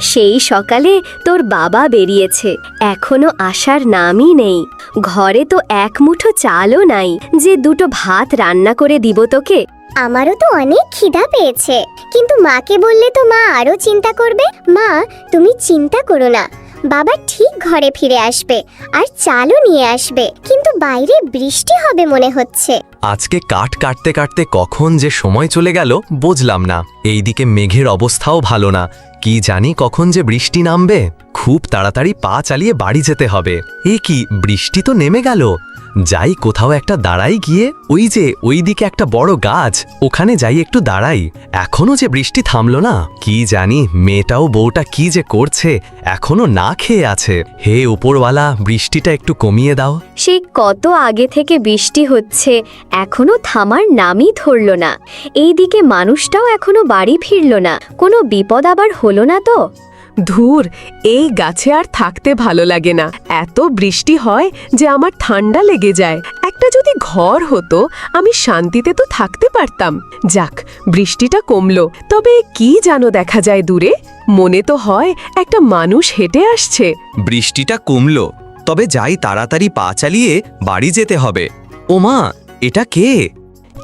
সেই সকালে তোর বাবা বেরিয়েছে। এখনও আসার নামই নেই। ঘরে তো এক মুঠো চালও নাই। যে দুটো ভাত রান্না করে দিব তোকে। আমারও তো অনেক খিদা পেয়েছে। কিন্তু মাকে বললে তো মা আরও চিন্তা করবে। মা তুমি চিন্তা করো না। বাবা ঠিক ঘরে ফিরে আসবে আর চালও নিয়ে আসবে। কিন্তু বাইরে বৃষ্টি হবে মনে হচ্ছে। আজকে কাঠ কাটতে কাটতে কখন যে সময় চলে গেল বুঝলাম না। এইদিকে মেঘের অবস্থাও ভালো না। কি জানি কখন যে বৃষ্টি নামবে। খুব তাড়াতাড়ি পা চালিয়ে বাড়ি যেতে হবে। এ কি, বৃষ্টি তো নেমে গেল। যাই কোথাও একটা দাঁড়াই গিয়ে, ওই যে ওই দিকে একটা বড় গাছ, ওখানে যাই একটু দাঁড়াই। এখনও যে বৃষ্টি থামলো না, কি জানি মেয়েটাও বউটা কি যে করছে, এখনও না খেয়ে আছে। হে উপরওয়ালা, বৃষ্টিটা একটু কমিয়ে দাও। সেই কত আগে থেকে বৃষ্টি হচ্ছে, এখনও থামার নামই ধরল না। এইদিকে মানুষটাও এখনও বাড়ি ফিরল না। কোনো বিপদ আবার হলো না তো? ধুর এই গাছে আর থাকতে ভালো লাগে না। এত বৃষ্টি হয় যে আমার ঠান্ডা লেগে যায়। একটা যদি ঘর হতো আমি শান্তিতে তো থাকতে পারতাম। যাক বৃষ্টিটা কমলো। তবে কি জানো দেখা যায় দূরে? মনে তো হয় একটা মানুষ হেঁটে আসছে। বৃষ্টিটা কমলো তবে যাই তাড়াতাড়ি পা চালিয়ে বাড়ি যেতে হবে। ওমা এটা কে?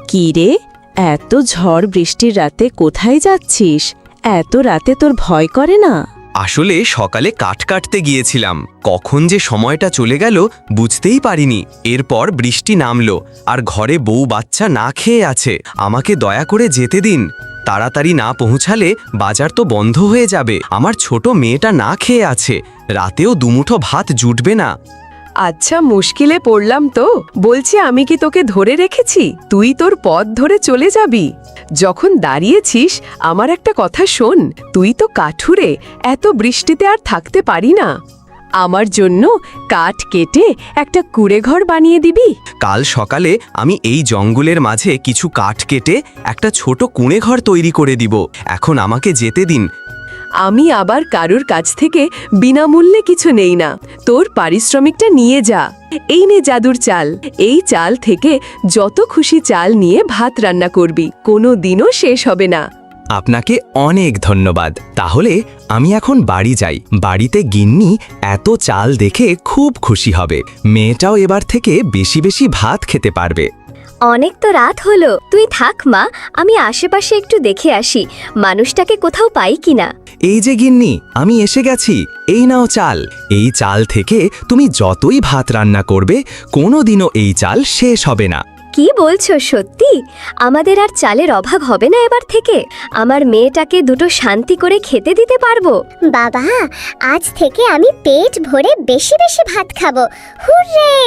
কি রে? এত ঝড় বৃষ্টির রাতে কোথায় যাচ্ছিস? এত রাতে তোর ভয় করে না? আসলে সকালে কাঠ কাটতে গিয়েছিলাম। কখন যে সময়টা চলে গেল বুঝতেই পারিনি। এরপর বৃষ্টি নামলো আর ঘরে বউ বাচ্চা না খেয়ে আছে। আমাকে দয়া করে যেতে দিন। তাড়াতাড়ি না পৌঁছালে বাজার তো বন্ধ হয়ে যাবে। আমার ছোট মেয়েটা না খেয়ে আছে। রাতেও দুমুঠো ভাত জুটবে না। আচ্ছা মুশকিলে পড়লাম তো। বলছি, আমি কি তোকে ধরে রেখেছি? তুই তোর পথ ধরে চলে যাবি। যখন দাঁড়িয়েছিস, আমার একটা কথা শোন। তুই তো কাঠুরে, এত বৃষ্টিতে আর থাকতে পারি না। আমার জন্য কাঠ কেটে একটা কুড়ে ঘর বানিয়ে দিবি। কাল সকালে আমি এই জঙ্গলের মাঝে কিছু কাঠ কেটে একটা ছোট কুঁড়ে ঘর তৈরি করে দিব। এখন আমাকে যেতে দিন আমি আবার কারুর কাছ থেকে বিনামূল্যে কিছু নেই না। তোর পারিশ্রমিকটা নিয়ে যা। এই নে জাদুর চাল। এই চাল থেকে যত খুশি চাল নিয়ে ভাত রান্না করবি। কোনো দিনও শেষ হবে না। আপনাকে অনেক ধন্যবাদ। তাহলে আমি এখন বাড়ি যাই। বাড়িতে গিন্নি এত চাল দেখে খুব খুশি হবে। মেয়েটাও এবার থেকে বেশি বেশি ভাত খেতে পারবে। অনেক তো রাত হলো। তুই থাক মা। আমি আশেপাশে একটু দেখে আসি। মানুষটাকে কোথাও পাই কিনা? এই যে গিন্নি আমি এসে গেছি। এই নাও চাল। এই চাল থেকে তুমি যতই ভাত রান্না করবে কোনোদিনও এই চাল শেষ হবে না। কি বলছো সত্যি? আমাদের আর চালের অভাব হবে না এবার থেকে? আমার মেয়েটাকে দুটো শান্তি করে খেতে দিতে পারব? বাবা আজ থেকে আমি পেট ভরে বেশি বেশি ভাত খাব। হুররে!